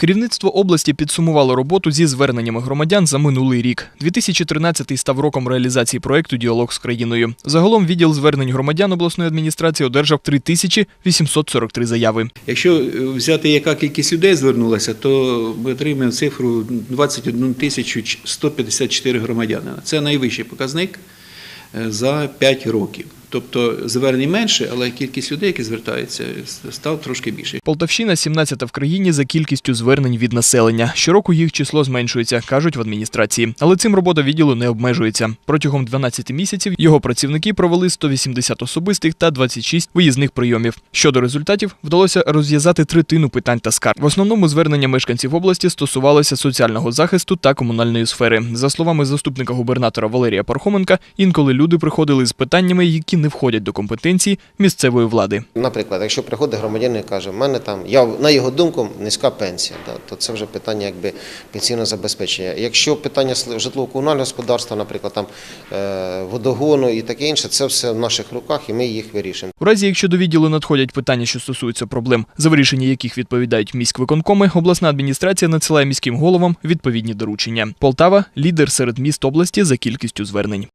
Керівництво області підсумувало роботу зі зверненнями громадян за минулий рік. 2013-й став роком реалізації проекту Діалог з країною. Загалом відділ звернень громадян обласної адміністрації одержав 3843 заяви. Якщо е, взяти, яка кількість людей звернулася, то ми отримаємо цифру 21 тисячу 154 громадянина. Це найвищий показник е, за 5 років. Тобто звернень менше, але кількість людей, які звертаються, став трошки більше. Полтавщина 17-та в країні за кількістю звернень від населення. Щороку їх число зменшується, кажуть в адміністрації. Але цим робота відділу не обмежується. Протягом 12 місяців його працівники провели 180 особистих та 26 виїзних прийомів. Щодо результатів, вдалося розв'язати третину питань та скарг. В основному звернення мешканців області стосувалося соціального захисту та комунальної сфери. За словами заступника губернатора Валерія Пархоменка, інколи люди приходили з питаннями, які не входять до компетенції місцевої влади. Наприклад, якщо приходить громадянин і каже, в мене там, я на його думку, низька пенсія, да, то це вже питання якби пенсійного забезпечення. Якщо питання житлово-комунального господарства, наприклад, там е, водогону і таке інше, це все в наших руках, і ми їх вирішимо. У разі, якщо до відділу надходять питання, що стосуються проблем, за вирішення яких відповідають міськвиконкоми, обласна адміністрація надсилає міським головам відповідні доручення. Полтава лідер серед міст області за кількістю звернень.